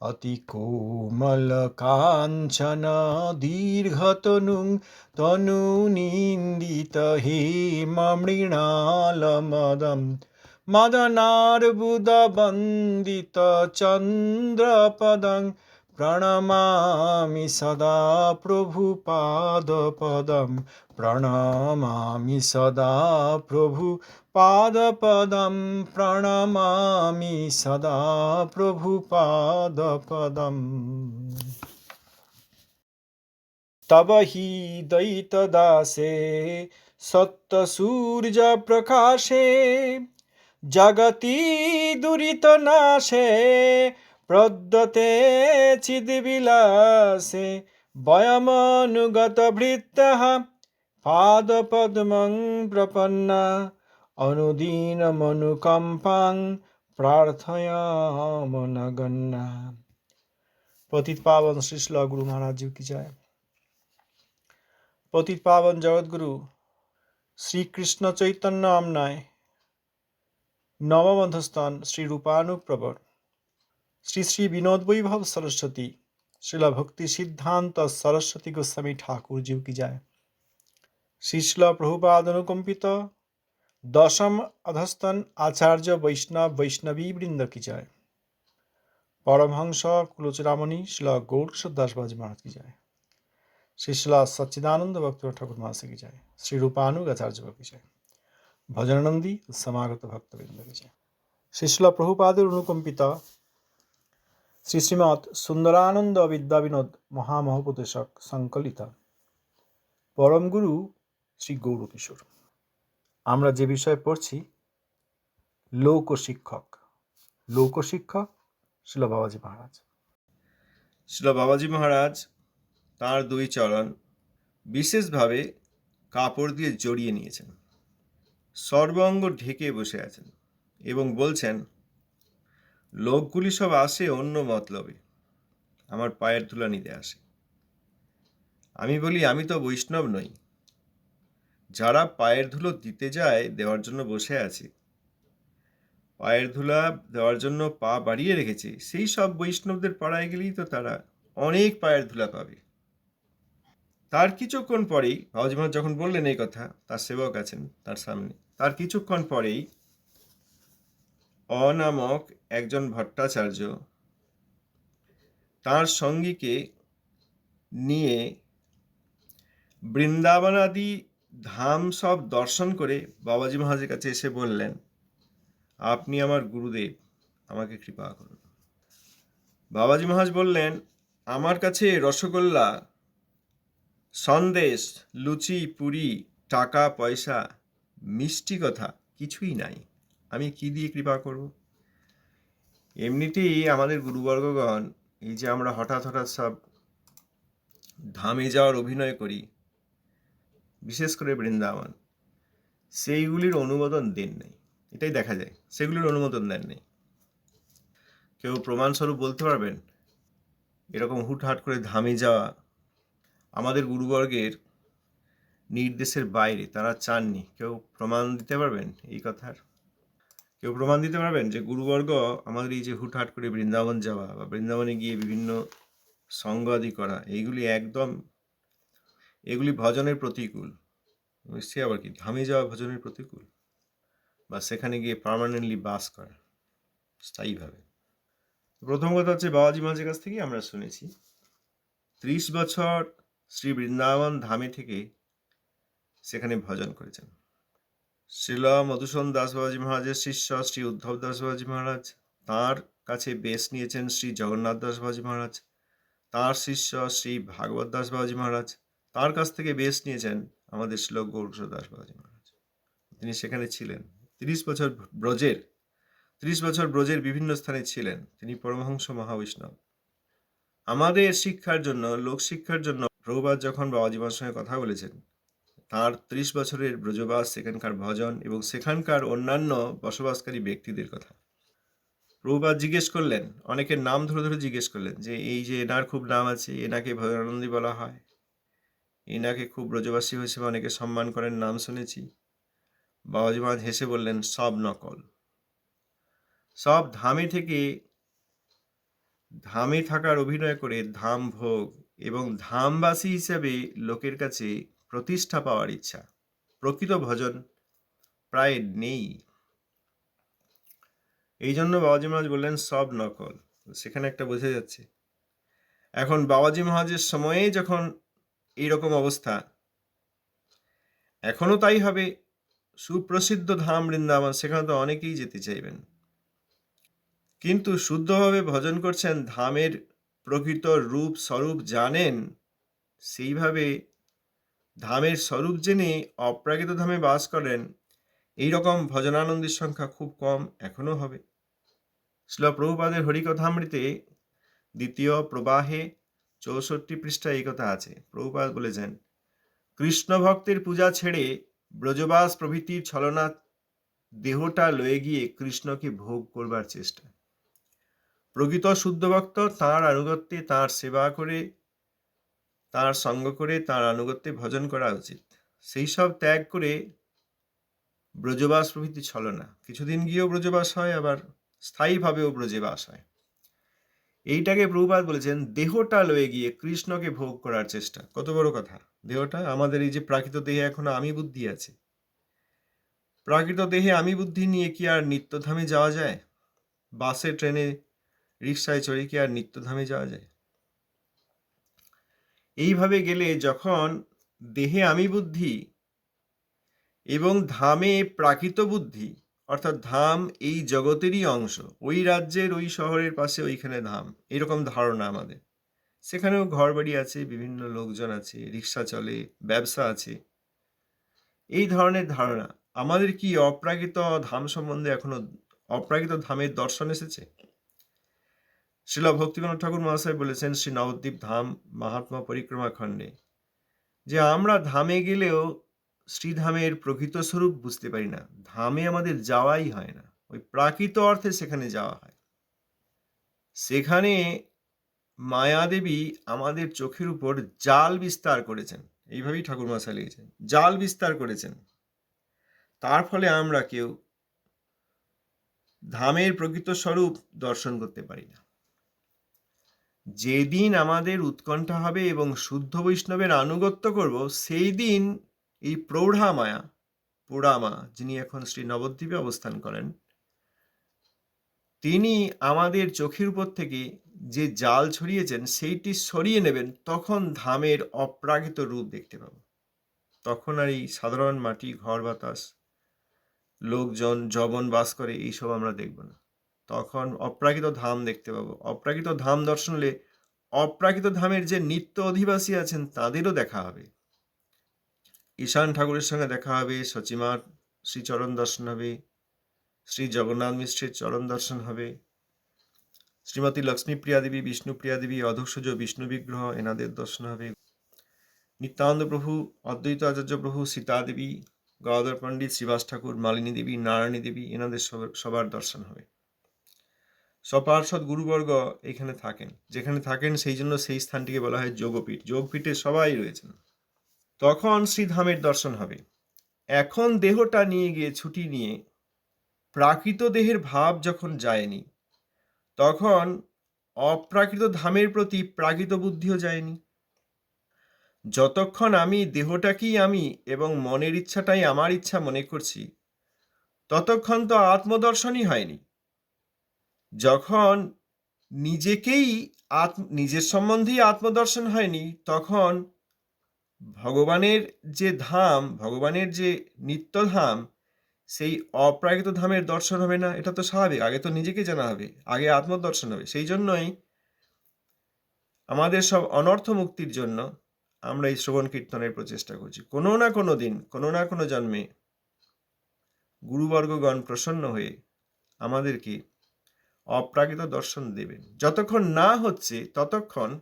অতি কোমল কাঞ্চন দীর্ঘতনুং তনু নিন্দিত হেম মৃণালমদম মদনার্বুদবন্দিত চন্দ্রপদং প্রণমামি সদা প্রভুপাদপদম প্রণমামি সদা প্রভু পাদপদম প্রণমামি সদা প্রভু পাদপদম তব হি দয়িতদাসে সত্যসূর্যপ্রকাশে জগতি দুরিতনাশে প্রদ্যতে চিদ্বিলাসে বয়মনুগত ভৃত্যः পাদপদ্মং প্রপন্না অনুদীনমনুকম্পাং প্রার্থয়ামনগণ্যা পতিত পাবন শ্রীশ্ল গুরু মহারাজ জি কি জয় পতিত পাবন জগৎগুরু শ্রীকৃষ্ণ চৈতন্য আমনায় নবমধস্থান শ্রী রূপানুপ্রবর শ্রী শ্রী বিনোদ বৈভব সরস্বতী শিলা ভক্তি সিদ্ধান্ত সরস্বতী গোস্বামী ঠাকুর জিউ কি যায়। শ্রীশিল প্রভুপাদ অনুকম্পিত, দশম অধস্তন আচার্য বৈষ্ণব বৈষ্ণবী বৃন্দ কি যায়। পরমহংস কুলচূড়ামণি শিল গৌরকিশোর দাসবাজি মহারাজ কি যায়। শ্রী শিলা সচ্চিদানন্দ ভক্ত ঠাকুর মহাশয় কি যায়। শ্রী রূপানুগ আচার্য কি যায়। ভজনানন্দী সমাগত ভক্তবৃন্দ কি যায়। শ্রী শিলা প্রভুপাদের অনুকম্পিত শ্রী শ্রীমৎ সুন্দরানন্দ বিদ্যা বিনোদ মহামহোপদেশক সংকলিত। পরম গুরু শ্রী গৌরকিশোর। আমরা যে বিষয়ে পড়ছি, লোক শিক্ষক। লোক শিক্ষক, শিল বাবাজি মহারাজ। শিল বাবাজি মহারাজ তার দুই চরণ বিশেষভাবে কাপড় দিয়ে জড়িয়ে নিয়েছেন। সর্বাঙ্গ ঢেকে বসে আছেন এবং বলছেন লোকগুলি সব আসে অন্য মতলবে। আমার পায়ের ধুলা নিতে আসে। আমি বলি, আমি তো বৈষ্ণব নই। যারা পায়ের ধুলো দিতে যায়, দেওয়ার জন্য বসে আছে। পায়ের ধুলা দেওয়ার জন্য পা বাড়িয়ে রেখেছে। সেই সব বৈষ্ণবদের পাড়ায় গেলেই তো তারা অনেক পায়ের ধুলা পাবে। তার কিছুক্ষণ পরেই মহারাজ যখন বললেন এই কথা, তার সেবক আছেন তার সামনে, তার কিছুক্ষণ পরেই অনামক একজন ভট্টাচার্য তার সঙ্গীকে নিয়ে বৃন্দাবনাদি ধাম সব দর্শন করে বাবাজি মহারাজের কাছে এসে বললেন, আপনি আমার গুরুদেব, আমাকে কৃপা করুন। বাবাজি মহারাজ বললেন, আমার কাছে রসগোল্লা, সন্দেশ, লুচি, পুরি, টাকা, পয়সা, মিষ্টি কথা কিছুই নাই। আমি কি দিয়ে কৃপা করব? এমনিতেই আমাদের গুরুবর্গগণ, এই যে আমরা হঠাৎ হঠাৎ সব ধামে যাওয়ার অভিনয় করি, বিশেষ করে বৃন্দাবন, সেইগুলির অনুমোদন দেন নেই। এটাই দেখা যায়, সেগুলির অনুমোদন দেন নেই। কেউ প্রমাণস্বরূপ বলতে পারবেন, এরকম হুটহাট করে ধামে যাওয়া আমাদের গুরুবর্গের নির্দেশের বাইরে তারা চাননি। কেউ প্রমাণ দিতে পারবেন এই কথার? কেউ প্রমাণ দিতে পারবেন যে গুরুবর্গ আমাদের এই যে হুটহাট করে বৃন্দাবন যাওয়া বা বৃন্দাবনে গিয়ে বিভিন্ন সঙ্গ আদি করা, এইগুলি একদম, এগুলি ভজনের প্রতিকূল। সে আবার কি? ধামে যাওয়া ভজনের প্রতিকূল? বা সেখানে গিয়ে পার্মানেন্টলি বাস করা, স্থায়ীভাবে। প্রথম কথা হচ্ছে বাবাজি মাঝের কাছ থেকেই আমরা শুনেছি, ত্রিশ বছর শ্রী বৃন্দাবন ধামে থেকে সেখানে ভজন করেছেন। শ্রীল মধুসূদন দাস বাবাজি মহারাজের শিষ্য শ্রী উদ্ধব দাস বাবাজি মহারাজ, তাঁর কাছে বেশ নিয়েছেন শ্রী জগন্নাথ দাস বাবাজি মহারাজ, তাঁর শিষ্য শ্রী ভাগবত দাস বাবাজি মহারাজ, তার কাছ থেকে বেশ নিয়েছেন আমাদের শ্লোক গৌরকিশোর দাস বাবাজি মহারাজ। তিনি সেখানে ছিলেন। তিরিশ বছর ব্রজের, ত্রিশ বছর ব্রজের বিভিন্ন স্থানে ছিলেন। তিনি পরমহংস মহাবৈষ্ণব। আমাদের শিক্ষার জন্য, লোক শিক্ষার জন্য প্রভুপাত যখন বাবাজিমার সঙ্গে কথা বলেছেন তার ত্রিশ বছরের ব্রজবাস, সেখানকার ভজন এবং সেখানকার অন্যান্য বসবাসকারী ব্যক্তিদের কথা। প্রভুপাত জিজ্ঞেস করলেন, অনেকের নাম ধরে ধরে জিজ্ঞেস করলেন যে, এই যে এনার খুব নাম আছে, এনাকে ভজনানন্দী বলা হয়? এনাকে খুব ব্রজবাসী হিসেবে অনেকে সম্মান করেন, নাম শুনেছি। বাবাজি মহারাজ হেসে বললেন, সব নকল। সব ধামে থেকে, ধামে থাকার অভিনয় করে ধাম ভোগ এবং ধামবাসী হিসাবে লোকের কাছে প্রতিষ্ঠা পাওয়ার ইচ্ছা। প্রকৃত ভজন প্রায় নেই। এই জন্য বাবাজি মহারাজ বললেন, সব নকল। সেখানে একটা বোঝা যাচ্ছে। এখন বাবাজি মহারাজের সময়ে যখন এইরকম অবস্থা, এখনও তাই হবে? সুপ্রসিদ্ধ ধাম বৃন্দাবন, সেখানে তো অনেকেই যেতে চাইবেন। কিন্তু শুদ্ধভাবে ভজন করছেন, ধামের প্রকৃত রূপ, স্বরূপ জানেন, সেইভাবে ধামের স্বরূপ জেনে অপ্রাকৃত ধামে বাস করেন এই রকম ভজনানন্দের সংখ্যা খুব কম এখনও হবে। শিল প্রভুপাদের হরিকথামৃতে দ্বিতীয় প্রবাহে চৌষট্টি পৃষ্ঠা এই কথা আছে। প্রভুপাদ বলেছেন, কৃষ্ণ ভক্তের পূজা ছেড়ে ব্রজবাস প্রভৃতির ছলনা দেহটা লয়ে গিয়ে কৃষ্ণকে ভোগ করবার চেষ্টা। প্রকৃত শুদ্ধ ভক্ত তাঁর আনুগত্যে তাঁর সেবা করে তাঁর সঙ্গ করে তাঁর আনুগত্যে ভজন করা উচিত। সেই সব ত্যাগ করে ব্রজবাস প্রভৃতি ছলনা। কিছুদিন গিয়েও ব্রজবাস হয়, আবার স্থায়ীভাবেও ব্রজবাস হয়। এইটাকে প্রভুপাত বলেছেন, দেহটা লয়ে গিয়ে কৃষ্ণকে ভোগ করার চেষ্টা। কত বড় কথা। দেহটা আমাদের এই যে প্রাকৃত দেহে এখনও আমি বুদ্ধি আছে। প্রাকৃত দেহে আমি বুদ্ধি নিয়ে কি আর নিত্যধামে যাওয়া যায়? বাসে, ট্রেনে রিক্সায় চড়ে কি আর নিত্যধামে যাওয়া যায়? এইভাবে গেলে যখন দেহে আমি বুদ্ধি এবং ধামে প্রাকৃত বুদ্ধি, অর্থাৎ ধাম এই জগতেরই অংশ, ওই রাজ্যের, ওই শহরের পাশে ওইখানে ধাম, এরকম ধারণা আমাদের। সেখানেও ঘর বাড়ি আছে, বিভিন্ন লোকজন আছে, রিক্সা চলে, ব্যবসা আছে। এই ধরনের ধারণা, আমাদের কি অপ্রাকৃত ধাম সম্বন্ধে এখনও অপ্রাকৃত ধামের দর্শন এসেছে? শিল ভক্তিবিনোদ ঠাকুর মহাশয় বলেছেন, শ্রী নবদ্বীপ ধাম মহাত্মা পরিক্রমা খণ্ডে। যে আমরা ধামে গেলেও শ্রীধামের প্রকৃত স্বরূপ বুঝতে পারি না। ধামে আমাদের যাওয়াই হয় না। ওই প্রাকৃত অর্থে সেখানে যাওয়া হয়। সেখানে মায়াদেবী আমাদের চোখের উপর জাল বিস্তার করেছেন। এইভাবেই ঠাকুর মশাই লিখেছেন, জাল বিস্তার করেছেন। তার ফলে আমরা কেউ ধামের প্রকৃত স্বরূপ দর্শন করতে পারি না। যেদিন আমাদের উৎকণ্ঠা হবে এবং শুদ্ধ বৈষ্ণবের আনুগত্য করব সেই দিন এই প্রৌঢ়া মায়া পোড়ামা যিনি এখন শ্রী নবদ্বীপে অবস্থান করেন, তিনি আমাদের চোখের উপর থেকে যে জাল ছড়িয়েছেন, সেইটি সরিয়ে নেবেন, তখন ধামের অপ্রাকৃত রূপ দেখতে পাব। তখন আর এই সাধারণ মাটি, ঘর, বাতাস, লোকজন জবন বাস করে, এইসব আমরা দেখব না। তখন অপ্রাকৃত ধাম দেখতে পাবো। অপ্রাকৃত ধাম দর্শন হলে অপ্রাকৃত ধামের যে নিত্য অধিবাসী আছেন, তাদেরও দেখা হবে। ঈশান ঠাকুরের সঙ্গে দেখা হবে, সচিমার শ্রীচরণ দর্শন হবে, শ্রী জগন্নাথ মিশ্রের চরণ দর্শন হবে, শ্রীমতী লক্ষ্মীপ্রিয়া দেবী, বিষ্ণুপ্রিয়া দেবী অধক্ষজ বিষ্ণু বিগ্রহ, এনাদের দর্শন হবে। নিত্যানন্দ প্রভু, অদ্বৈত আচার্য প্রভু, সীতা দেবী, গদাধর পণ্ডিত, শ্রীবাস ঠাকুর, মালিনী দেবী, নারায়ণী দেবী, এনাদের সবার দর্শন হবে। সপার্ষদ গুরুবর্গ এখানে থাকেন। যেখানে থাকেন, সেই জন্য সেই স্থানটিকে বলা হয় যোগপীঠ। যোগপীঠে সবাই রয়েছেন। তখন শ্রীধামের দর্শন হবে। এখন দেহটা নিয়ে গিয়ে ছুটি নিয়ে প্রাকৃত দেহের ভাব যখন যায়নি, তখন অপ্রাকৃত ধামের প্রতি প্রাকৃত বুদ্ধিও যায়নি। যতক্ষণ আমি দেহটাকেই আমি এবং মনের ইচ্ছাটাই আমার ইচ্ছা মনে করছি, ততক্ষণ তো আত্মদর্শনই হয়নি। যখন নিজেকেই আত্ম, নিজের সম্বন্ধেই আত্মদর্শন হয়নি, তখন ভগবানের যে ধাম, ভগবানের যে নিত্যধাম, সেই অপ্রাকৃত ধামের দর্শন হবে না। এটা তো স্বাভাবিক। আগে তো নিজেকে জানা হবে। আগে আত্মদর্শন হবে। সেই জন্যই আমাদের সব অনর্থ মুক্তির জন্য আমরা এই শ্রবণ কীর্তনের প্রচেষ্টা করছি। কোনো না কোনো দিন, কোনো না কোনো জন্মে গুরুবর্গগণ প্রসন্ন হয়ে আমাদেরকে অপ্রাকৃত দর্শন দেবেন। যতক্ষণ না হচ্ছে, ততক্ষণ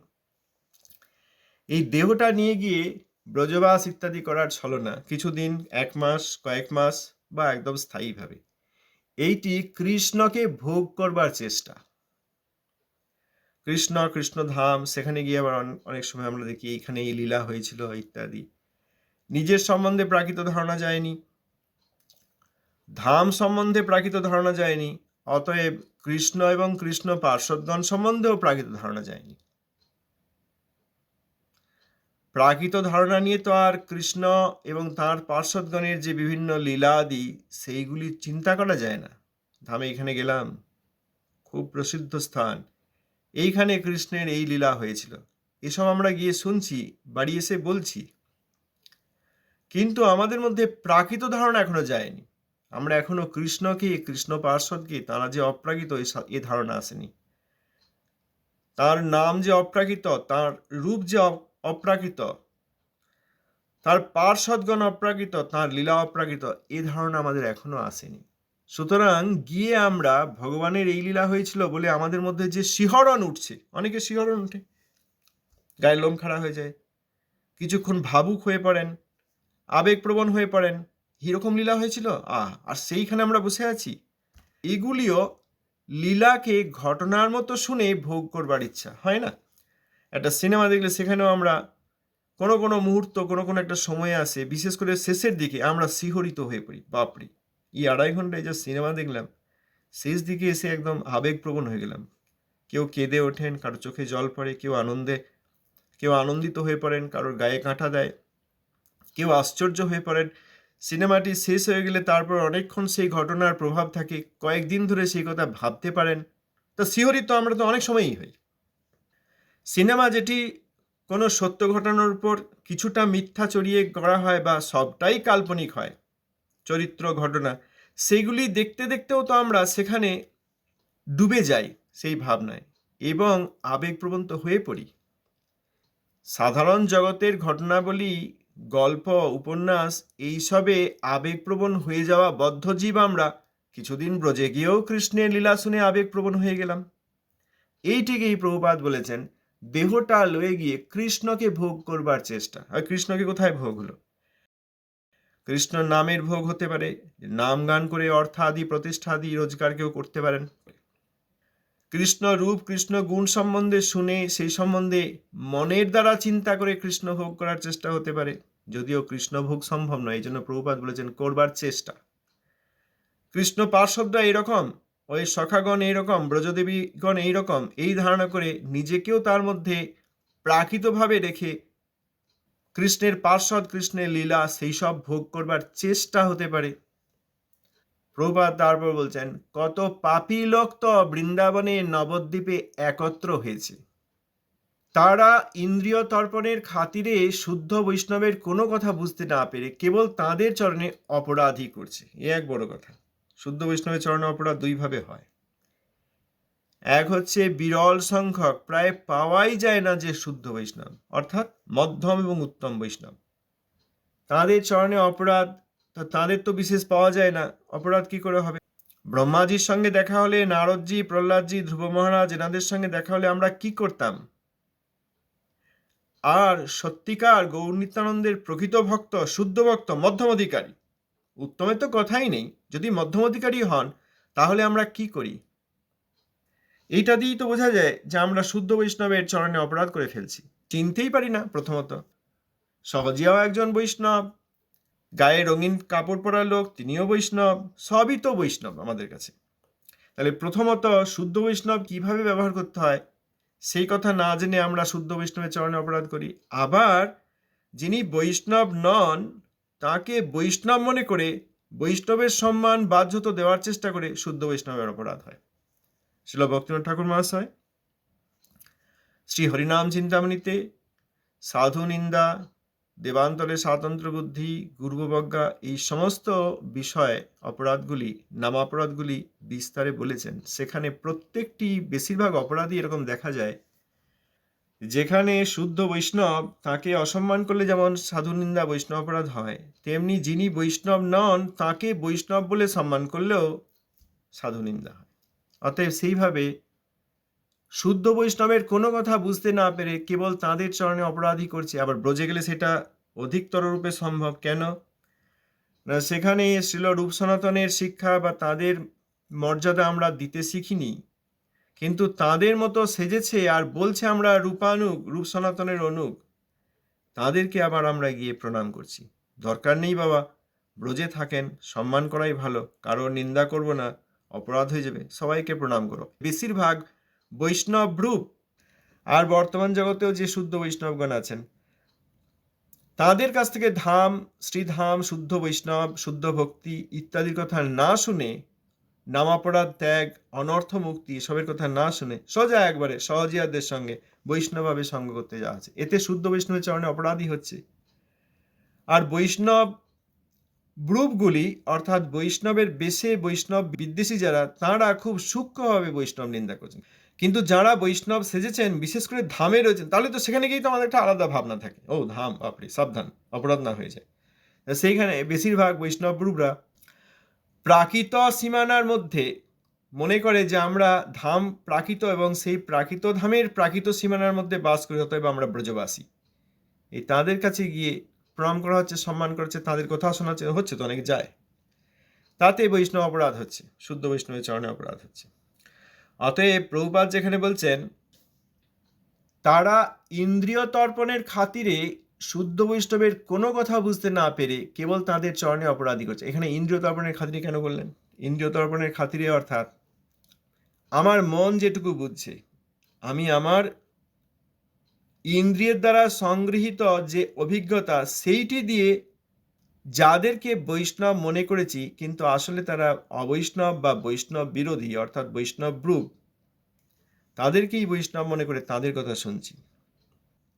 এই দেহটা নিয়ে গিয়ে ব্রজবাস ইত্যাদি করার ছলনা কিছুদিন, এক মাস, কয়েক মাস বা একদম স্থায়ীভাবে। এইটি কৃষ্ণকে ভোগ করবার চেষ্টা। কৃষ্ণ, কৃষ্ণধাম, সেখানে গিয়ে আবার অনেক সময় আমরা দেখি এইখানে এই লীলা হয়েছিল ইত্যাদি। নিজের সম্বন্ধে প্রাকৃত ধারণা যায়নি। ধাম সম্বন্ধে প্রাকৃত ধারণা যায়নি। অতএব কৃষ্ণ এবং কৃষ্ণ পার্শ্বদগণ সম্বন্ধেও প্রাকৃত ধারণা যায়নি। প্রাকৃত ধারণা নিয়ে তো আর কৃষ্ণ এবং তার পার্শ্বদগণের যে বিভিন্ন লীলাদি, সেইগুলি চিন্তা করা যায় না। ধামে এখানে গেলাম, খুব প্রসিদ্ধ স্থান। এইখানে কৃষ্ণের এই লীলা হয়েছিল। এসব আমরা গিয়ে শুনছি, বাড়ি এসে বলছি। কিন্তু আমাদের মধ্যে প্রাকৃত ধারণা এখনও যায়নি। আমরা এখনও কৃষ্ণকে কৃষ্ণ পার্শ্বদকে তারা যে অপ্রাকৃত, এ ধারণা আসেনি। তার নাম যে অপ্রাকৃত, তার রূপ যে অপ্রাকৃত, তার পার্শ্বদগণ অপ্রাকৃত, তার লীলা অপ্রাকৃত, এ ধারণা আমাদের এখনও আসেনি। সুতরাং গিয়ে আমরা ভগবানের এই লীলা হয়েছিল বলে আমাদের মধ্যে যে শিহরণ উঠছে, অনেকে শিহরণ উঠে গায়ের লোম খাড়া হয়ে যায়, কিছুক্ষণ ভাবুক হয়ে পড়েন, আবেগপ্রবণ হয়ে পড়েন এরকম লীলা হয়েছিল? আহ, আর সেইখানে আমরা বসে আছি। এগুলিও লীলাকে ঘটনার মতো শুনে ভোগ করবার ইচ্ছা, হয় না? একটা সিনেমা দেখলে সেখানেও আমরা কোনো কোনো মুহূর্ত, কোনো কোনো একটা সময় আসে, বিশেষ করে শেষের দিকে আমরা শিহরিত হয়ে পড়ি, বাপরি! এই আড়াই ঘন্টায় যা সিনেমা দেখলাম, শেষ দিকে এসে একদম আবেগপ্রবণ হয়ে গেলাম। কেউ কেঁদে ওঠেন, কারও চোখে জল পড়ে, কেউ আনন্দে, কেউ আনন্দিত হয়ে পড়েন, কারোর গায়ে কাঁটা দেয়, কেউ আশ্চর্য হয়ে পড়েন সিনেমাটি শেষ হয়ে গেলে তারপর অনেকক্ষণ সেই ঘটনার প্রভাব থাকে। কয়েকদিন ধরে সেই কথা ভাবতে পারেন। তা শিহরিত আমরা তো অনেক সময়ই হই। সিনেমা যেটি কোনো সত্য ঘটনার উপর কিছুটা মিথ্যা চড়িয়ে করা হয় বা সবটাই কাল্পনিক হয়, চরিত্র, ঘটনা সেগুলি দেখতে দেখতেও তো আমরা সেখানে ডুবে যাই সেই ভাবনায় এবং আবেগপ্রবণ হয়ে পড়ি। সাধারণ জগতের ঘটনাবলী গল্প, উপন্যাস এইসবে আবেগপ্রবণ হয়ে যাওয়া বদ্ধজীব আমরা কিছুদিন ব্রজে গিয়েও কৃষ্ণের লীলা শুনে আবেগপ্রবণ হয়ে গেলাম। এইটিকেই প্রভুপাত বলেছেন, দেহটা লয়ে গিয়ে কৃষ্ণকে ভোগ করবার চেষ্টা। আর কৃষ্ণকে কোথায় ভোগ হলো? কৃষ্ণ নামের ভোগ হতে পারে, নাম গান করে অর্থাদি, প্রতিষ্ঠাদি, রোজগার কেউ করতে পারেন। কৃষ্ণ রূপ, কৃষ্ণ গুণ সম্বন্ধে শুনে সেই সম্বন্ধে মনের দ্বারা চিন্তা করে কৃষ্ণ ভোগ করার চেষ্টা হতে পারে। যদিও কৃষ্ণ ভোগ সম্ভব নয় এই জন্য প্রভুপাত বলেছেন, করবার চেষ্টা। কৃষ্ণ পার্শ্বদরা এরকম ওই সখাগণ এইরকম, ব্রজদেবীগণ এইরকম, এই ধারণা করে নিজেকেও তার মধ্যে প্রাকৃতভাবে রেখে কৃষ্ণের পার্শ্বদ, কৃষ্ণের লীলা, সেই সব ভোগ করবার চেষ্টা হতে পারে। প্রভাত তারপর বলছেন, কত পাপী লোক তো বৃন্দাবনে নবদ্বীপে একত্র হয়েছে। তারা ইন্দ্রিয় তর্পণের খাতিরে শুদ্ধ বৈষ্ণবের কোনো কথা বুঝতে না পেরে কেবল তাদের চরণে অপরাধী করছে। এ এক বড় কথা। শুদ্ধ বৈষ্ণবের চরণে অপরাধ দুইভাবে হয়। এক হচ্ছে বিরল সংখ্যক, প্রায় পাওয়াই যায় না যে শুদ্ধ বৈষ্ণব, অর্থাৎ মধ্যম এবং উত্তম বৈষ্ণব। তাদের চরণে অপরাধ তা তাদের তো বিশেষ পাওয়া যায় না। অপরাধ কি করে হবে? ব্রহ্মাজির সঙ্গে দেখা হলে, নারদজি, প্রহ্লাদজি, ধ্রুব মহারাজ এনাদের সঙ্গে দেখা হলে আমরা কি করতাম? আর সত্যিকার গৌর নিত্যানন্দের প্রকৃত ভক্ত, শুদ্ধ ভক্ত, মধ্যম অধিকারী? উত্তমের তো কথাই নেই। যদি মধ্যম অধিকারী হন, তাহলে আমরা কি করি? এইটা দিয়েই তো বোঝা যায় যে আমরা শুদ্ধ বৈষ্ণবের চরণে অপরাধ করে ফেলছি। চিনতেই পারি না প্রথমত। সহজিয়াও একজন বৈষ্ণব গায়ে রঙিন কাপড় পরা লোক তিনিও বৈষ্ণব, সবই তো বৈষ্ণব আমাদের কাছে। তাহলে প্রথমত শুদ্ধ বৈষ্ণব কীভাবে ব্যবহার করতে হয়? সেই কথা না জেনে আমরা শুদ্ধ বৈষ্ণবের চরণে অপরাধ করি। আবার যিনি বৈষ্ণব নন, তাকে বৈষ্ণব মনে করে বৈষ্ণবের সম্মান, বাধ্যত দেওয়ার চেষ্টা করে শুদ্ধ বৈষ্ণবের অপরাধ হয়। শিল ভক্তিনাথ ঠাকুর মহাশয়, শ্রী হরিনাম চিন্তামণিতে সাধু নিন্দা দেবান্তরে স্বাতন্ত্র বুদ্ধি গুরুবজ্ঞা এই সমস্ত বিষয়ে অপরাধগুলি, নামাপরাধগুলি বিস্তারে বলেছেন। সেখানে প্রত্যেকটি বেশিরভাগ অপরাধই এরকম দেখা যায়। যেখানে শুদ্ধ বৈষ্ণব তাকে অসম্মান করলে যেমন সাধু নিন্দা বৈষ্ণব অপরাধ হয়, তেমনি যিনি বৈষ্ণব নন তাকে বৈষ্ণব বলে সম্মান করলেও সাধু নিন্দা হয়। অতএব সেইভাবে শুদ্ধ বৈষ্ণবের কোনো কথা বুঝতে না পেরে কেবল তাদের চরণে অপরাধী করছে। আবার ব্রজে গেলে সেটা অধিকতর রূপে সম্ভব কেন? না, সেখানে শ্রীল রূপ সনাতনের শিক্ষা বা তাদের মর্যাদা আমরা দিতে শিখিনি। কিন্তু তাদের মতো সেজেছে আর বলছে আমরা রূপানুগ রূপ সনাতনের অনুগ। তাদেরকে আবার আমরা গিয়ে প্রণাম করছি। দরকার নেই বাবা, ব্রজে থাকেন, সম্মান করাই ভালো কারও নিন্দা করব না, অপরাধ হয়ে যাবে, সবাইকে প্রণাম করো। বেশিরভাগ বৈষ্ণব রূপ আর বর্তমান জগতেও যে শুদ্ধ বৈষ্ণবগণ আছেন, তাদের কাছ থেকে ধাম, শ্রীধাম, শুদ্ধ বৈষ্ণব, শুদ্ধ ভক্তি ইত্যাদির কথা না শুনে, নামাপরাধ, ত্যাগ, অনর্থ মুক্তি এসবের কথা না শুনে সোজা একবারে সহজিয়াদের সঙ্গে বৈষ্ণবভাবে সঙ্গ করতে যাওয়া আছে এতে শুদ্ধ বৈষ্ণবের চরণে অপরাধী হচ্ছে। আর বৈষ্ণব গ্রুপগুলি অর্থাৎ বৈষ্ণবের বেশে বৈষ্ণব বিদ্বেষী যারা, তাঁরা খুব সূক্ষ্মভাবে বৈষ্ণব নিন্দা করছেন। কিন্তু যারা বৈষ্ণব সেজেছেন, বিশেষ করে ধামে রয়েছেন, তাহলে তো সেখানে গিয়েই তো আমাদের একটা আলাদা ভাবনা থাকে। ও, ধাম, বাপরে, সাবধান, অপরাধ না হয়ে যায়। সেইখানে বেশিরভাগ বৈষ্ণব গ্রুপরা প্রাকৃত সীমানার মধ্যে মনে করে যে আমরা ধাম প্রাকৃত এবং সেই প্রাকৃত ধামের প্রাকৃত সীমানার মধ্যে বাস করি, অতএব আমরা ব্রজবাসী। এই তাদের কাছে গিয়ে প্রণাম করা হচ্ছে, সম্মান করা হচ্ছে, তাদের কথা শোনা হচ্ছে তো অনেকে যায়। তাতে বৈষ্ণব অপরাধ হচ্ছে, শুদ্ধ বৈষ্ণবের চরণে অপরাধ হচ্ছে। অতএব প্রভুপাত যেখানে বলছেন, তারা ইন্দ্রিয় তর্পণের খাতিরে শুদ্ধ বৈষ্ণবের কোনো কথা বুঝতে না পেরে কেবল তাদের চরণে অপরাধী করছে। এখানে ইন্দ্রিয় তর্পণের খাতিরে কেন বললেন? ইন্দ্রিয় তর্পণের খাতিরে অর্থাৎ, আমার মন যেটুকু বুঝছে, আমি আমার ইন্দ্রিয়ের দ্বারা সংগৃহীত যে অভিজ্ঞতা, সেইটি দিয়ে যাদেরকে বৈষ্ণব মনে করেছি, কিন্তু আসলে তারা অবৈষ্ণব বা বৈষ্ণব বিরোধী, অর্থাৎ বৈষ্ণব গ্রুপ, তাদেরকেই বৈষ্ণব মনে করে তাদের কথা শুনছি।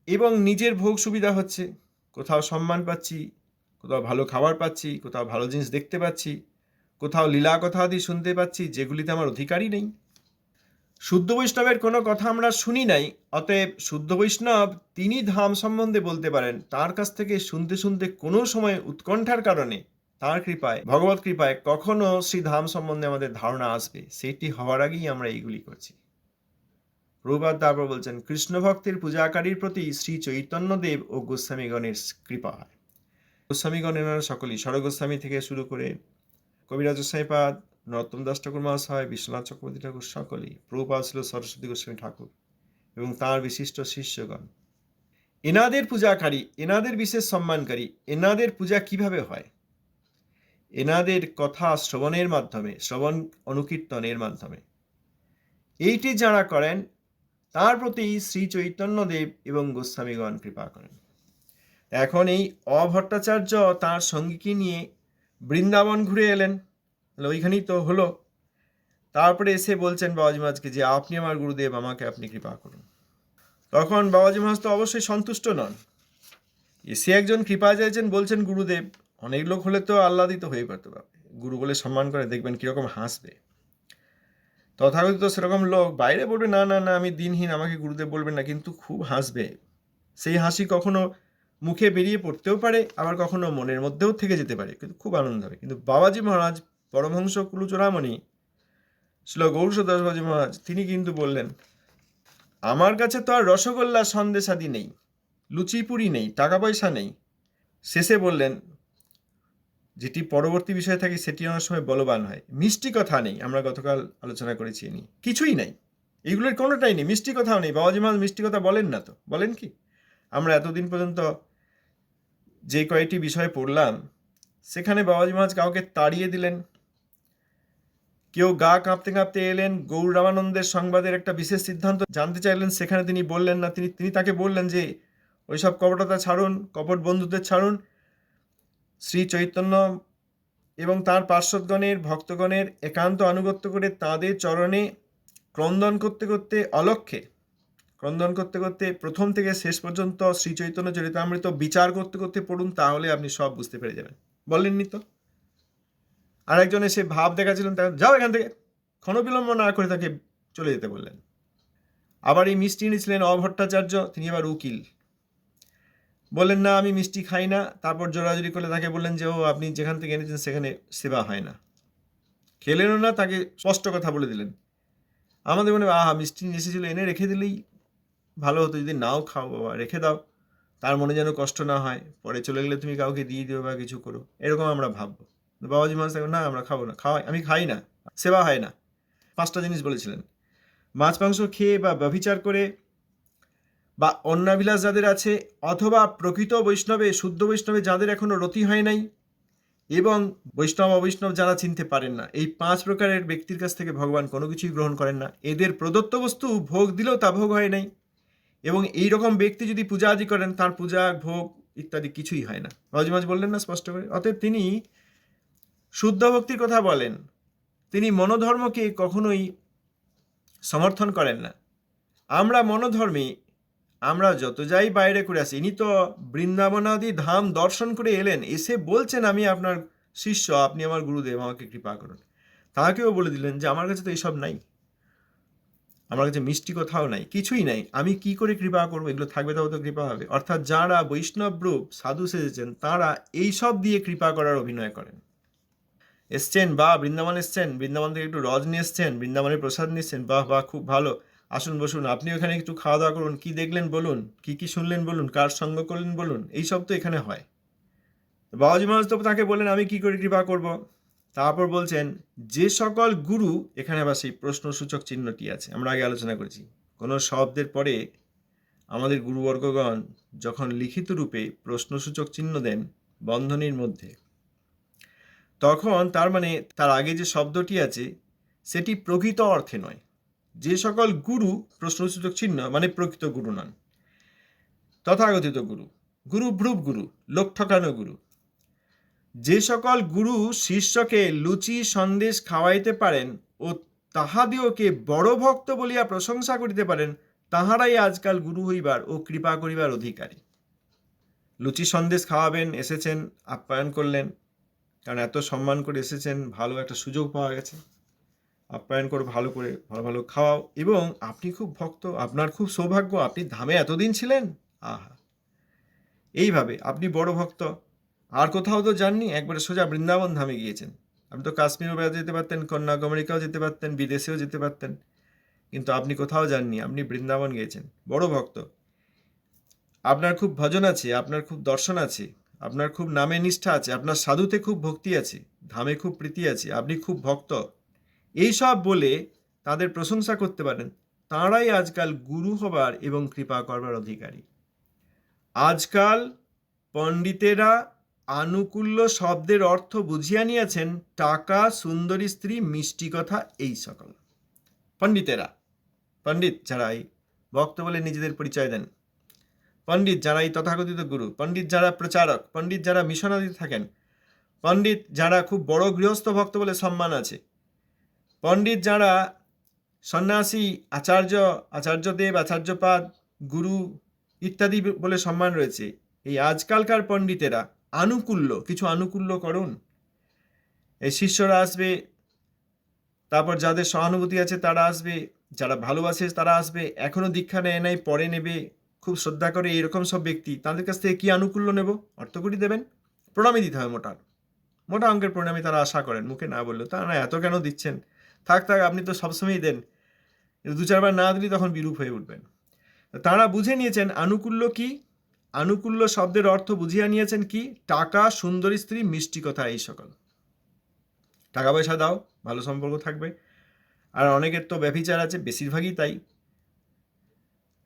এবং নিজের ভোগ সুবিধা হচ্ছে, কোথাও সম্মান পাচ্ছি, কোথাও ভালো খাবার পাচ্ছি, কোথাও ভালো জিনিস দেখতে পাচ্ছি, কোথাও লীলা কথা আদি শুনতে পাচ্ছি, যেগুলিতে আমার অধিকারই নেই। শুদ্ধ বৈষ্ণবের কোনো কথা আমরা শুনি নাই, অতএব শুদ্ধ বৈষ্ণব তিনি ধাম সম্বন্ধে বলতে পারেন, তার কাছ থেকে শুনতে শুনতে কোনো সময় উৎকণ্ঠার কারণে তার কৃপায়, ভগবত কৃপায় কখনো শ্রী ধাম সম্বন্ধে আমাদের ধারণা আসবে। সেটি হওয়ার আগেই আমরা এইগুলি করছি। প্রভুপাদ তারপর বলছেন, কৃষ্ণ ভক্তের পূজাকারীর প্রতি শ্রী চৈতন্যদেব ও গোস্বামীগণের কৃপা হয়। গোস্বামীগণ এনারা সকলেই সরগোস্বামী থেকে শুরু করে কবিরাজ গোস্বামীপাদ নরোত্তম দাস ঠাকুর মহাশয়, বিশ্বনাথ চক্রবর্তী ঠাকুর সকলেই প্রভুপাদ ছিল সরস্বতী গোস্বামী ঠাকুর এবং তার বিশিষ্ট শিষ্যগণ। এনাদের পূজাকারী, এনাদের বিশেষ সম্মানকারী, এনাদের পূজা কীভাবে হয়? এনাদের কথা শ্রবণের মাধ্যমে, শ্রবণ অনুকীর্তনের মাধ্যমে। এইটি যারা করেন, তার প্রতি শ্রী চৈতন্যদেব এবং গোস্বামীগণ কৃপা করেন। এখন এই অভট্টাচার্য তার সঙ্গীকে নিয়ে বৃন্দাবন ঘুরে এলেন। তাহলে ওইখানেই তো হলো। তারপরে এসে বলছেন বাবাজি মহারাজকে যে, আপনি আমার গুরুদেব, আমাকে আপনি কৃপা করুন। তখন বাবাজি মহারাজ তো অবশ্যই সন্তুষ্ট নন। এসে একজন কৃপা চাইছেন, বলছেন, গুরুদেব, অনেক লোক হলে তো আহ্লাদিত হয়ে পারবে গুরু বলে সম্মান করে দেখবেন কীরকম হাসবে। তথাকথিত সেরকম লোক, বাইরে বলবে, না না না, আমি দিনহীন আমাকে গুরুদেব বলবেন না। কিন্তু খুব হাসবে। সেই হাসি কখনো মুখে বেরিয়ে পড়তেও পারে, আবার কখনো মনের মধ্যেও থেকে যেতে পারে। কিন্তু খুব আনন্দ হবে। কিন্তু বাবাজি মহারাজ পরমহংস কুলুচূড়ামণি শিল গৌরসদাস বাবাজি মহারাজ, তিনি কিন্তু বললেন, আমার কাছে তো আর রসগোল্লা সন্দেশ আদি নেই, লুচিপুরি নেই টাকা পয়সা নেই। শেষে বললেন, যেটি পরবর্তী বিষয় থাকে, সেটি অনেক সময় বলবান হয়। মিষ্টি কথা নেই, আমরা গতকাল আলোচনা করেছি নিয়ে। কিছুই নাই এইগুলোর কোনোটাই নেই, মিষ্টি কথাও নেই। বাবাজি মহারাজ মিষ্টি কথা বলেন না তো, বলেন কি? আমরা এতদিন পর্যন্ত যে কয়েকটি বিষয় পড়লাম, সেখানে বাবাজি মহারাজ কাউকে তাড়িয়ে দিলেন কেউ গা কাঁপতে কাঁপতে এলেন, গৌর রামানন্দের সংবাদের একটা বিশেষ সিদ্ধান্ত জানতে চাইলেন, সেখানে তিনি বললেন না, তিনি তিনি তাকে বললেন যে, ওইসব কপটতা ছাড়ুন, কপট বন্ধুদের ছাড়ুন। শ্রী চৈতন্য এবং তার পার্শ্বদগণের ভক্তগণের একান্ত আনুগত্য করে তাদের চরণে ক্রন্দন করতে করতে অলক্ষে, ক্রন্দন করতে করতে প্রথম থেকে শেষ পর্যন্ত শ্রী চৈতন্য চরিতামৃত বিচার করতে করতে পড়ুন, তাহলে আপনি সব বুঝতে পেরে যাবেন। বলেননি তো? আরেকজন এসে ভাব দেখাচ্ছিলেন, তাকে যাও এখান থেকে। ক্ষণবিলম্ব না করে তাকে চলে যেতে বললেন। আবার এই মিষ্টি এনেছিলেন অভট্টাচার্য, তিনি এবার উকিল। বললেন, না, আমি মিষ্টি খাই না। তারপর জোরাজুরি করলে তাকে বললেন যে, ও, আপনি যেখান থেকে এনেছেন সেখানে সেবা হয় না। খেলেনও না, তাকে স্পষ্ট কথা বলে দিলেন। আমাদের মনে আহা, মিষ্টি নিয়ে এসেছিল, এনে রেখে দিলেই ভালো হতো। যদি নাও খাও, বাবা, রেখে দাও। তার মনে যেন কষ্ট না হয়। পরে চলে গেলে তুমি কাউকে দিয়ে দিও বা কিছু করো। এরকম আমরা ভাববো। বাবাজি মহারাজ থাকবে, না আমরা খাব না খাওয়াই আমি খাই না সেবা হয় না। পাঁচটা জিনিস বলেছিলেন। মাছ মাংস খেয়ে বা ব্যভিচার করে বা অন্নাবিলাস যাদের আছে অথবা প্রকৃত বৈষ্ণবে শুদ্ধ বৈষ্ণবে যাদের এখনও রতি হয় নাই এবং বৈষ্ণব অবৈষ্ণব যারা চিনতে পারেন না এই পাঁচ প্রকারের ব্যক্তির কাছ থেকে ভগবান কোনো কিছুই গ্রহণ করেন না। এদের প্রদত্ত বস্তু ভোগ দিলেও তা ভোগ হয় নাই এবং এই রকম ব্যক্তি যদি পূজা আদি করেন তার পূজা ভোগ ইত্যাদি কিছুই হয় না। মাঝে বললেন না স্পষ্ট করে অতএব তিনি শুদ্ধ ভক্তির কথা বলেন। তিনি মনোধর্মকে কখনোই সমর্থন করেন না। আমরা মনোধর্মী, আমরা যত যাই বাইরে করে আসি, ইনি তো বৃন্দাবনাদি ধাম দর্শন করে এলেন, এসে বলছেন, আমি আপনার শিষ্য, আপনি আমার গুরুদেব, আমাকে কৃপা করুন। তাকেও বলে দিলেন যে, আমার কাছে তো এইসব নাই। আমার কাছে মিষ্টি কথাও নাই, কিছুই নাই। আমি কি করে কৃপা করব? এগুলো থাকবে তবে তো কৃপা হবে। অর্থাৎ যারা বৈষ্ণব রূপ সাধু সেজেছেন, তারা এইসব দিয়ে কৃপা করার অভিনয় করেন। এসছেন, বা বৃন্দাবন এসছেন, বৃন্দাবন থেকে একটু রজ নিয়ে এসছেন, বৃন্দাবনের প্রসাদ নিয়েছেন বাহ বাহ, খুব ভালো। আসুন, বসুন, আপনি ওখানে একটু খাওয়া দাওয়া করুন, কি দেখলেন বলুন, কি কি শুনলেন বলুন, কার সঙ্গ করলেন বলুন এইসব তো এখানে হয়। বাবাজি মহারাজ তো তাকে বললেন, আমি কি করে কৃপা করব? তারপর বলছেন, যে সকল গুরু, এখানে আবার সেই প্রশ্নসূচক চিহ্নটি আছে, আমরা আগে আলোচনা করেছি। কোনো শব্দের পরে আমাদের গুরুবর্গগণ যখন লিখিত রূপে প্রশ্নসূচক চিহ্ন দেন, বন্ধনীর মধ্যে তখন তার মানে তার আগে যে শব্দটি আছে, সেটি প্রকৃত অর্থে নয়। যে সকল গুরু প্রশ্নসূচক চিহ্ন মানে প্রকৃত গুরু নন। তথাকথিত গুরু গুরু ভ্রুব গুরু, লোক ঠকানো গুরু। যে সকল গুরু শিষ্যকে লুচি সন্দেশ খাওয়াইতে পারেন ও তাহাদিওকে বড় ভক্ত বলিয়া প্রশংসা করিতে পারেন, তাহারাই আজকাল গুরু হইবার ও কৃপা করিবার অধিকারী। লুচি সন্দেশ খাওয়াবেন, এসেছেন, আপ্যায়ন করলেন। কারণ এত সম্মান করে এসেছেন, ভালো একটা সুযোগ পাওয়া গেছে। আপ্যায়ন করে, ভালো করে, ভালো ভালো খাওয়াও। এবং আপনি খুব ভক্ত, আপনার খুব সৌভাগ্য, আপনি ধামে এতদিন ছিলেন? আহা। এইভাবে আপনি বড় ভক্ত। আর কোথাও তো যাননি, একবারে সোজা বৃন্দাবন ধামে গিয়েছেন। আপনি তো কাশ্মীরও বেড়াতে যেতে পারতেন, কন্যাকুমারিকাও যেতে পারতেন, বিদেশেও যেতে পারতেন। কিন্তু আপনি কোথাও যাননি, আপনি বৃন্দাবন গিয়েছেন। বড় ভক্ত। আপনার খুব ভজন আছে, আপনার খুব দর্শন আছে। আপনার খুব নামে নিষ্ঠা আছে, আপনার সাধুতে খুব ভক্তি আছে, ধামে খুব প্রীতি আছে, আপনি খুব ভক্ত। এইসব বলে তাদের প্রশংসা করতে পারেন। তাঁরাই আজকাল গুরু হবার এবং কৃপা করবার অধিকারী। আজকাল পণ্ডিতেরা আনুকূল্য শব্দের অর্থ বুঝিয়া নিয়েছেন, টাকা, সুন্দরী স্ত্রী, মিষ্টি কথা, এই সকল। পণ্ডিতেরা, পণ্ডিত যারা এই ভক্ত বলে নিজেদের পরিচয় দেন পণ্ডিত যারা এই তথাকথিত গুরু, পণ্ডিত যারা প্রচারক, পণ্ডিত যারা মিশনারিতে থাকেন, পণ্ডিত যারা খুব বড় গৃহস্থ ভক্ত বলে সম্মান আছে, পণ্ডিত যারা সন্ন্যাসী, আচার্য, আচার্যদেব, আচার্যপাদ, গুরু ইত্যাদি বলে সম্মান রয়েছে, এই আজকালকার পণ্ডিতেরা আনুকূল্য, কিছু আনুকূল্য করুন। এই শিষ্যরা আসবে, তারপর যাদের সহানুভূতি আছে তারা আসবে, যারা ভালোবাসে তারা আসবে এখনও দীক্ষা নেয় নাই, পরে নেবে খুব শ্রদ্ধা করে এরকম সব ব্যক্তি, তাদের কাছ থেকে কি আনুকূল্য নেব? অর্থকড়ি দেবেন? প্রণামী দিতে হবে মোটা। মোটা অঙ্কের প্রণামী তারা আশা করেন, মুখে না বললেও তারা এত কেন দিচ্ছেন? থাক থাক, আপনি তো সবসময়ই দেন। দু চারবার না দিলে তখন বিরূপ হয়ে উঠবেন। তারা বুঝে নিয়েছেন আনুকূল্য কি? আনুকূল্য শব্দের অর্থ বুঝিয়া নিয়েছেন কি? টাকা, সুন্দরী স্ত্রী, মিষ্টি কথা, এই সকল। টাকা পয়সা দাও, ভালো সম্পর্ক থাকবে। আর অনেকের তো ব্যভিচার আছে, বেশিরভাগই তাই।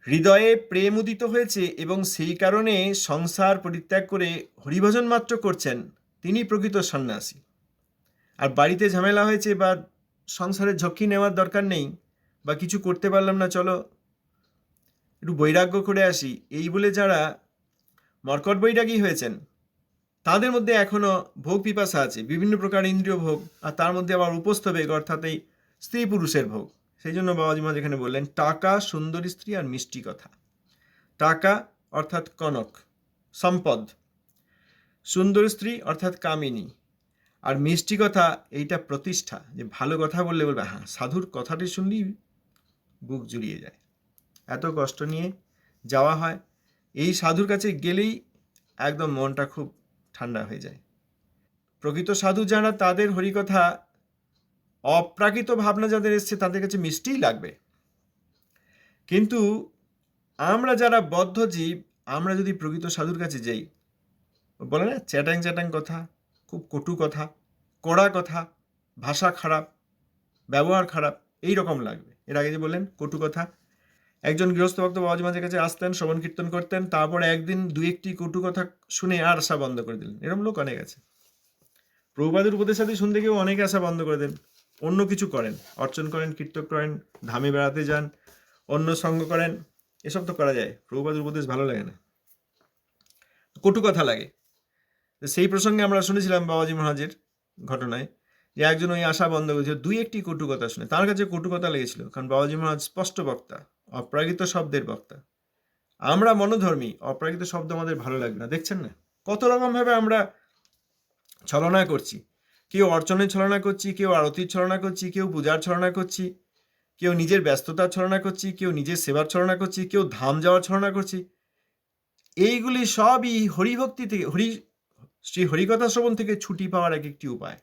হৃদয়ে প্রেম উদিত হয়েছে এবং সেই কারণে সংসার পরিত্যাগ করে হরিভজন মাত্র করছেন তিনি প্রকৃত সন্ন্যাসী। আর বাড়িতে ঝামেলা হয়েছে বা সংসারে ঝক্কি নেওয়ার দরকার নেই বা কিছু করতে পারলাম না, চলো একটু বৈরাগ্য করে আসি। এই বলে যারা মর্কট বৈরাগী হয়েছেন, তাদের মধ্যে এখনও ভোগ পিপাসা আছে, বিভিন্ন প্রকার ইন্দ্রিয় ভোগ, আর তার মধ্যে আবার উপস্থ বেগ অর্থাৎ এই স্ত্রী পুরুষের ভোগ। সেই জন্য বাবাজি মা যেখানে বললেন, টাকা সুন্দরী স্ত্রী আর মিষ্টি কথা। টাকা অর্থাৎ কনক, সম্পদ। সুন্দর স্ত্রী অর্থাৎ কামিনী। আর মিষ্টি কথা, এইটা প্রতিষ্ঠা। যে ভালো কথা বললে বলবে হ্যাঁ সাধুর কথাটি শুনলেই বুক জুড়িয়ে যায়। এত কষ্ট নিয়ে যাওয়া হয়, এই সাধুর কাছে গেলেই একদম মনটা খুব ঠান্ডা হয়ে যায়। প্রকৃত সাধু যারা, তাদের হরিকথা অপ্রাকৃত ভাবনা যাদের এসছে, তাদের কাছে মিষ্টিই লাগবে। কিন্তু আমরা যারা বদ্ধ জীব, আমরা যদি প্রকৃত সাধুর কাছে যাই, বলে না চ্যাটাং চ্যাটাং কথা, খুব কটু কথা, কড়া কথা, ভাষা খারাপ, ব্যবহার খারাপ, এই রকম লাগবে। এর আগে যে বললেন, কটু কথা। একজন গৃহস্থ ভক্ত বাবাজি মাঝের কাছে আসতেন, শ্রবণ কীর্তন করতেন, তারপর একদিন দু একটি কটু কথা শুনে আর আশা বন্ধ করে দিলেন। এরকম লোক অনেক আছে। প্রভুপাদের উপদেশ সাথে শুনতে কেউ অনেকে আশা বন্ধ করে দেন। অন্য কিছু করেন। অর্চন করেন কীর্তন করেন, ধামে বেড়াতে যান, অন্য সঙ্গ করেন, এসব তো করা যায়। প্রভুপাদের উপদেশ ভালো লাগে না। কটু কথা লাগে। সেই প্রসঙ্গে আমরা শুনেছিলাম বাবাজি মহারাজের ঘটনায় যে একজন ওই আশা বন্ধ করেছিল দুই একটি কটু কথা শুনে। তার কাছে কটু কথা লেগেছিল, কারণ বাবাজি মহারাজ স্পষ্ট বক্তা, অপ্রাকৃত শব্দের বক্তা। আমরা মনোধর্মী, অপ্রাকৃত শব্দ আমাদের ভালো লাগবে না। দেখছেন না? কত রকমভাবে আমরা ছলনা করছি। কেউ অর্চনের ছলনা করছি, কেউ আরতির ছলনা করছি, কেউ পূজার ছলনা করছি, কেউ নিজের ব্যস্ততার ছলনা করছি, কেউ নিজের সেবার ছলনা করছি, কেউ ধাম যাওয়ার ছলনা করছি। এইগুলি সবই হরিভক্তি থেকে হরি শ্রী হরিকথা শ্রবণ থেকে ছুটি পাওয়ার এক একটি উপায়।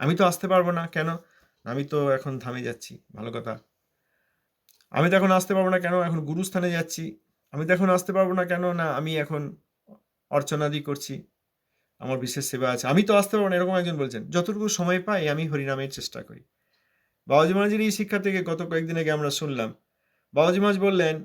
আমি তো আসতে পারব না, কেন? আমি তো এখন ধামে যাচ্ছি, ভালো কথা। আমি তো এখন আসতে পারব না, কেন? এখন গুরুস্থানে যাচ্ছি। আমি তো এখন আসতে পারব না, কেন? না, আমি এখন অর্চনাদি করছি। আমার বিশেষ সেবা আছে। আমি তো আসতে পারব না, এরকম একজন বলছেন, যতটুকু সময় পাই, আমি হরিনামের চেষ্টা করি। বাবাজি মহারাজের এই শিক্ষা থেকে গত কয়েকদিন আগে আমরা শুনলাম, বাবাজি মহারাজ বললেন,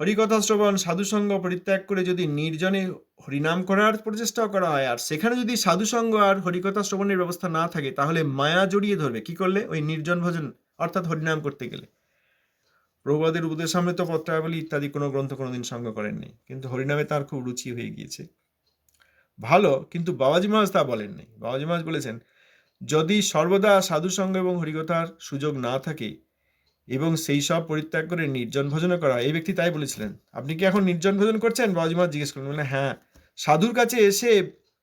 হরিকথা শ্রবণ, সাধুসঙ্গ পরিত্যাগ করে যদি নির্জনে হরিনাম করার প্রচেষ্টা করা হয়, আর সেখানে যদি সাধুসঙ্গ আর হরিকথা শ্রবণের ব্যবস্থা না থাকে, তাহলে মায়া জড়িয়ে ধরবে। কি করলে? ওই নির্জন ভজন, অর্থাৎ হরিনাম করতে গেলে। প্রভুবাদের উপদেশামৃত পত্রাবলী ইত্যাদি কোনো গ্রন্থ কোনোদিন সঙ্গ করেননি, কিন্তু হরিনামে তার খুব রুচি হয়ে গিয়েছে। ভালো, কিন্তু বাবাজি মহারাজ তা বলেননি। বাবাজি মহারাজ বলেছেন, যদি সর্বদা সাধুসঙ্গ এবং হরিকথার সুযোগ না থাকে এবং সেই সব পরিত্যাগ করে নির্জন ভজনও করা এই ব্যক্তি তাই বলেছিলেন। আপনি কি এখন নির্জন ভোজন করছেন? বাবাজি মহারাজ জিজ্ঞেস করলেন বললেন হ্যাঁ সাধুর কাছে এসে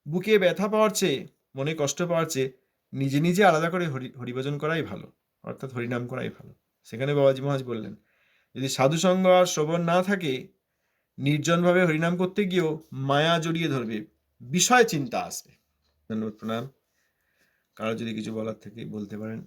বুকে ব্যথা পাওয়ার চেয়ে, মনে কষ্ট পাওয়ার চেয়ে নিজে নিজে আলাদা করে হরি, হরিভজন করাই ভালো, অর্থাৎ হরিনাম করাই ভালো। সেখানে বাবাজি মহারাজ বললেন, যদি সাধুসঙ্গ আর শ্রবণ না থাকে, নির্জনভাবে হরিনাম করতে গিয়েও মায়া জড়িয়ে ধরবে। বিষয় চিন্তা আসবে ধন্যবাদ প্রণাম। কারও যদি কিছু বলার থেকে বলতে পারেন।